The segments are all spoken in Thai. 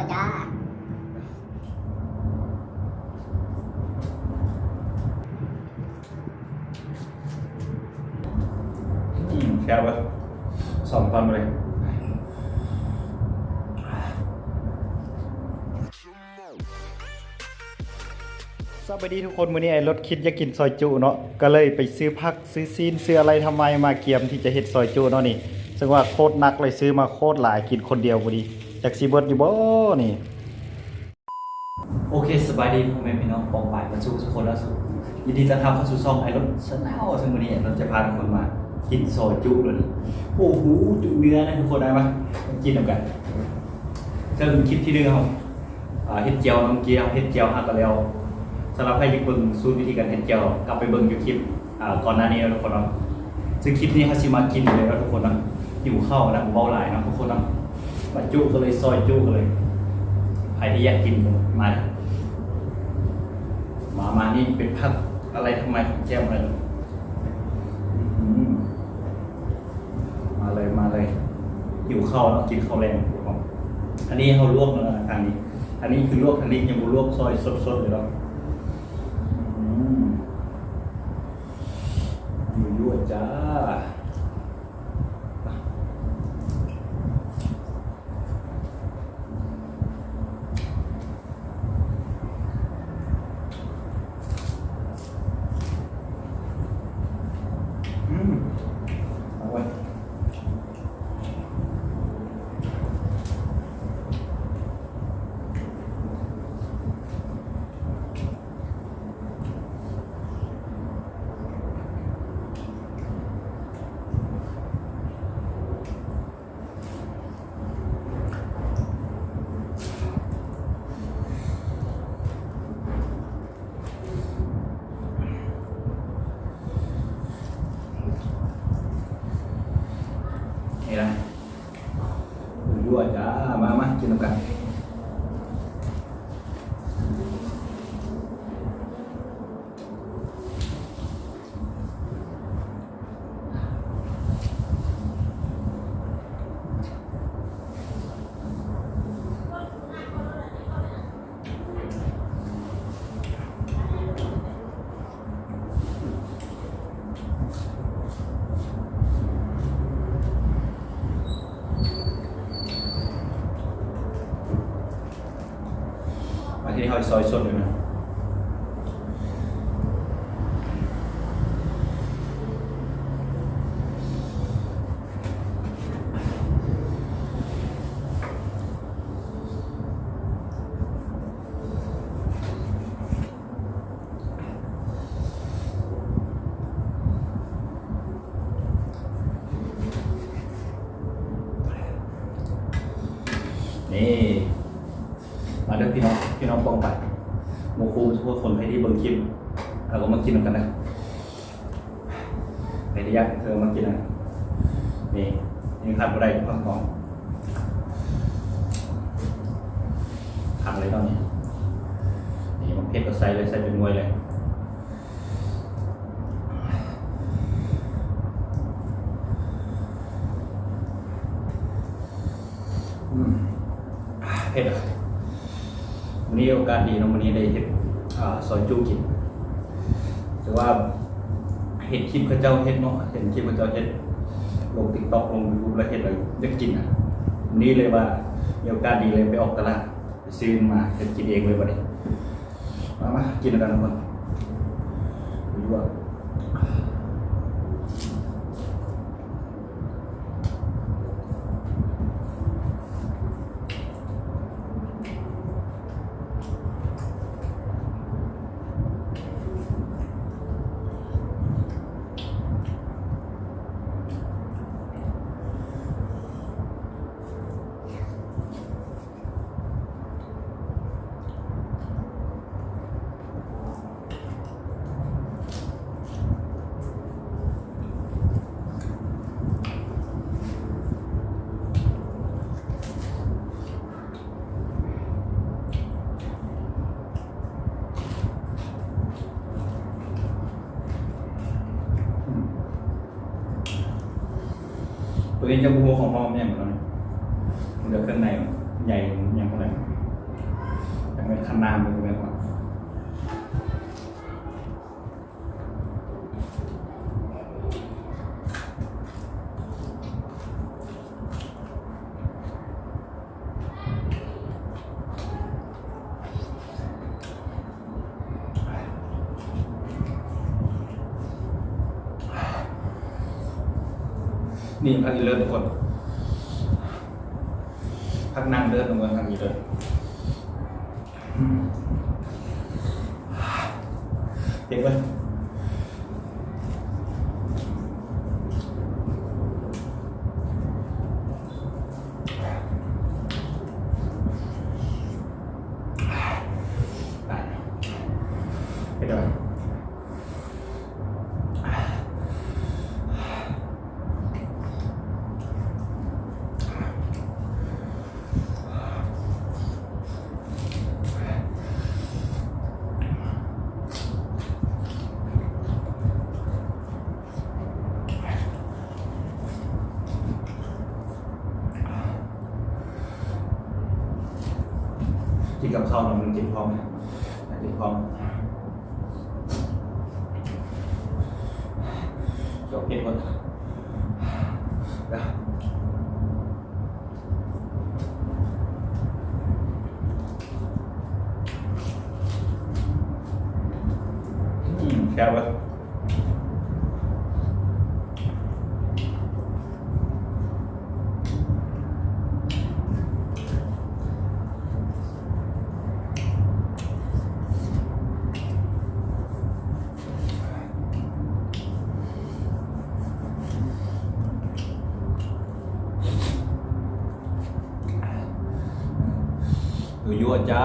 ยั่วจ้าอืมแค่ว่าสองตอนไปเลยสวัสดีทุกคนมื้อนี้ไอ้รถคิดอยากกินซอยจุเนาะก็เลยไปซื้อผักซื้อซีนซื้ออะไรทำไมมาเกียมที่จะเฮ็ดซอยจุเนาะนี่ซึ่งว่าโคตรหนักเลยซื้อมาโคตรหลายกินคนเดียวพอดี จากซีเบิร์ดอยู่บ่นี่ โอเคสบายดีพ่อแม่พี่น้องปองปายมาสู่ทุกคนแล้วสุยินดีต้อนรับเข้าสู่ช่องไอรถชาแนลซึ่งวันนี้เราจะพาทุกคนมากินซอจุเลยนี่โอ้โหจุเนื้อนะทุกคนได้ปะมกินกันกันซึ่งคลิปที่เรื่องอ่าเฮ็ดเจียวน้ำเกี๊ยวเฮ็ดเจียวฮักกันแล้วสำหรับใครที่เบิ่งสูตรวิธีการเฮ็ดเจียวกลับไปเบิ่งอยู่คลิปอ่าก่อนหน้านี้แล้วทุกคนเนาะซึ่งคลิปนี้เขาสิมากินเลยแล้วทุกคนเนาะหิวข้าวนะผมเบาหลายนะทุกคนเนาะ มาจุก็เลยซอยจุก็เลยใครที่อยากกินมามามานี่เป็นผักอะไรทำไมของแก้มอะไรมาเลยมาเลยหิวข้าวแล้วกินข้าวแรงอันนี้เขาลวกแล้วนะทางนี้ อันนี้คือลวกทางนี้ยังบ่ลวกซอยสดๆเลยหรอกอืมอยู่ยั่วจ้า อืมเอาไว้นี่นะอยู่ยั่วจ้า มามากินน้ำกัน มาที่นี่เขาซอยสด เลยนะนี่มาเด้อพี่น้องพี่น้องป้องไปโมคูทุกคนให้ที่เบิ่งคลิปเราก็มากินกันนะใครที่ยากเธอมากินนะนี่ยังขาดอะไรพักของทำเลยตอนนี้นี่มันเผ็ดก็ใส่เลยใส่เป็นมวยเลยอืมอ่าเผ็ดอะ วันนี้โอกาสดีเนาะวันนี้ได้เห็นอ่าซอยจูกินแต่ว่าเห็นคลิปเขาเจ้าเฮ็ดเนาะเห็นคลิปเขาเจ้าเฮ็ดลงติ๊กต็อกลงยูทูบแล้วเฮ็ดอะไรได้กินอะนนี้เลยว่ามีโอกาสดีเลยไปออกตลาดไปซื้อมาเฮ็ดกินเองเลยวันนี้มามากินกันทุกคนดูว่า เองจะบูโของพ่อแม่เหมือนกันะเหลือเครื่ในใหญ่ยังเท่ไหร่ยังเป็นขนนาดเลยีพักอีเลิศทุกคนพักนั่งเดินลงมาพักอีเลิศเด็กเว้ย กินกับข้าวมันกินพร้อมไหมกินพร้อมจบเพลงก่อนนะอืมแค่ว่า วจ้า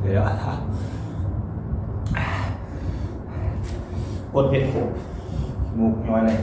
เดี๋ยวปวดเผ็ดหูมูกน้อยเลย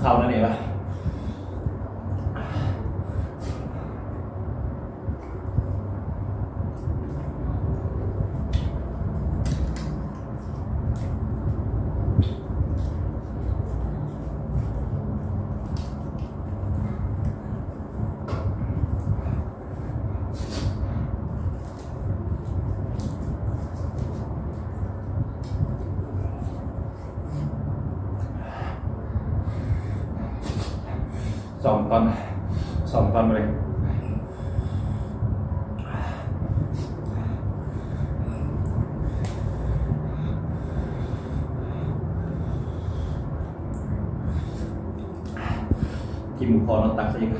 เข้านั่นเองปะ สองตอนสองตอนเลยกินหมูพอเราตักซะอีก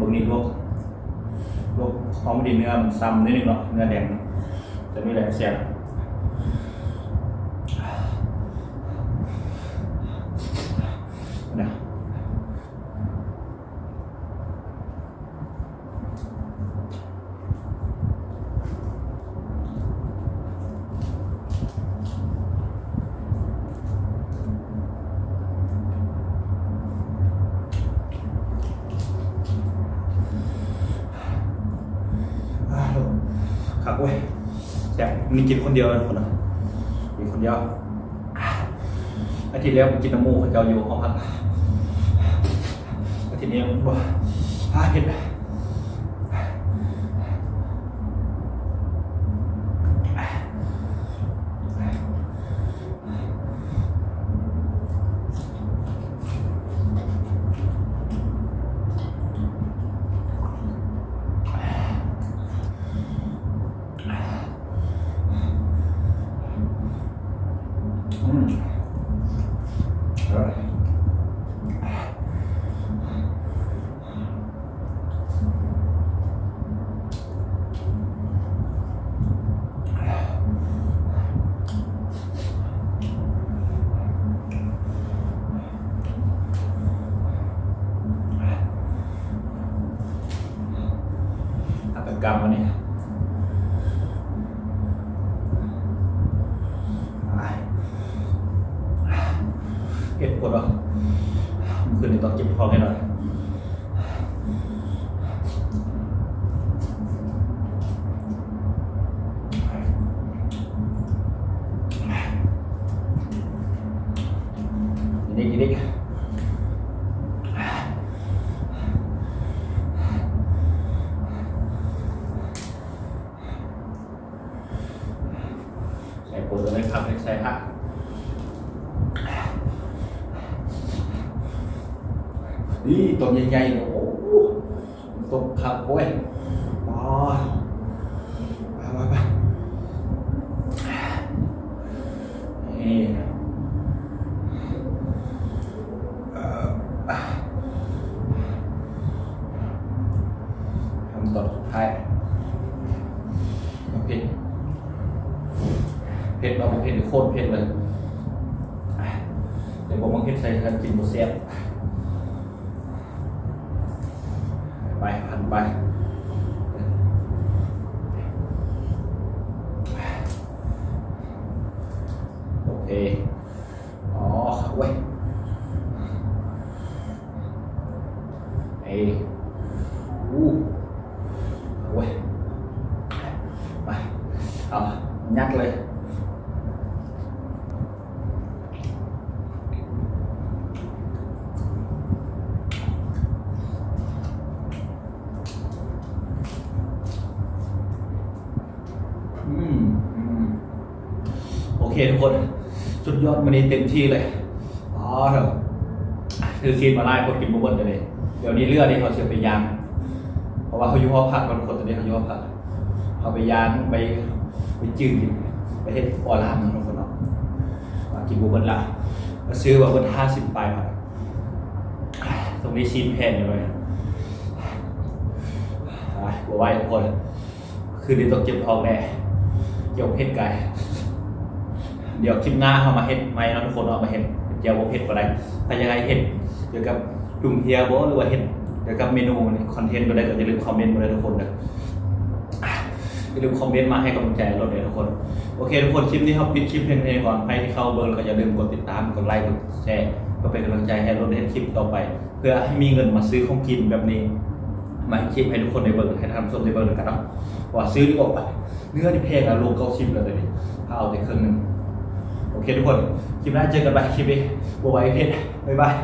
บางนี้ลวกลวกหอมดีเนื้อมันซ้ำนิดนึงเนาะเนื้อแดงจะมีแรงเสียบนะ อ้าว ขักเว้ยแต่มีกินคนเดียวนะคนนะมีคนเดียวอาทิตย์แล้วผมกินน้ำมูกเขาเจ้าอยู่ห้องพักอาทิตย์นี้ผมว่าอ่าเผ็ด เก็บปวดเหรอเมื่อคืนนี้ต้องเจ็บท้องให้หน่อยยินดียินดีใส่ปวดเลยครับใส่ฮะ นี่ตัวใหญ่ๆเนี่ยโอ้ตัวขับโอ้ยอ๋อไปไปไปนี่เอ่อทำตอนสุดท้ายโอเคเผ็ดเราเผ็ดโคตรเผ็ดเลยเดี๋ยวผมมาเผ็ดใส่กันกินหมดเสียบไปพันไป โออ๋อเว้ยเออู้เว้ยไปเอายัดเลยอืมอืมโอเคทุกคน ยอดวันนี้เต็มที่เลย อ๋อเถอะคือซีนมาไล่คนกินบุบเบิลเลยเดี๋ยวนี้เลือดนี่เขาเชื่อไปยาง เพราะว่าเขาอยู่ห้องพักมันคนตอนนี้เขาอยู่ห้องพักเขาไปยางไปไปจืดกินไปเฮ็ดออลามนะทุกคนเนาะมากินบุบเบิลละมาซื้อว่าเบิลห้าสิบปลายพันตรงนี้ซีนแพนอยู่เลยไปบัวไว้ทุกคน คืนนี้ต้องเจ็บท้องแน่เกี่ยวเพชรไก่ เดี๋ยวคลิปหน้าเขามาเฮ็ดไหมเนาะทุกคนเอามาเฮ็ดเจียวเพชรก็ได้ถ้ายังไงเฮ็ดเกี่ยวกับจุ่มเทียโบหรือว่าเฮ็ดเกี่ยวกับเมนูคอนเทนต์ก็ได้ก็อย่าลืมคอมเมนต์มาเลยทุกคนนะอะอย่าลืมคอมเมนต์มาให้กำลังใจเราเลยทุกคน โอเคทุกคนคลิปนี้เขาปิดคลิปเพลงเพลงก่อนใครที่เข้าเบอร์ก็อย่าลืมกดติดตามกดไลค์กดแชร์ก็เป็นกำลังใจให้เราได้คลิปต่อไป เพื่อให้มีเงินมาซื้อของกินแบบนี้ มาให้คลิปให้ทุกคนในเบอร์ให้ทำส้มในเบอร์กันเนาะว่าซื้อดีกว่าเนื้อที่แพงอะโลเก้าสิบแล้วเลยวนี้ถ้าเอาแต่เครื่องหนึง โอเคทุกคน คลิปหน้าเจอกันไปคลิปนี้บ๊วไว้เพชรบ๊ายบาย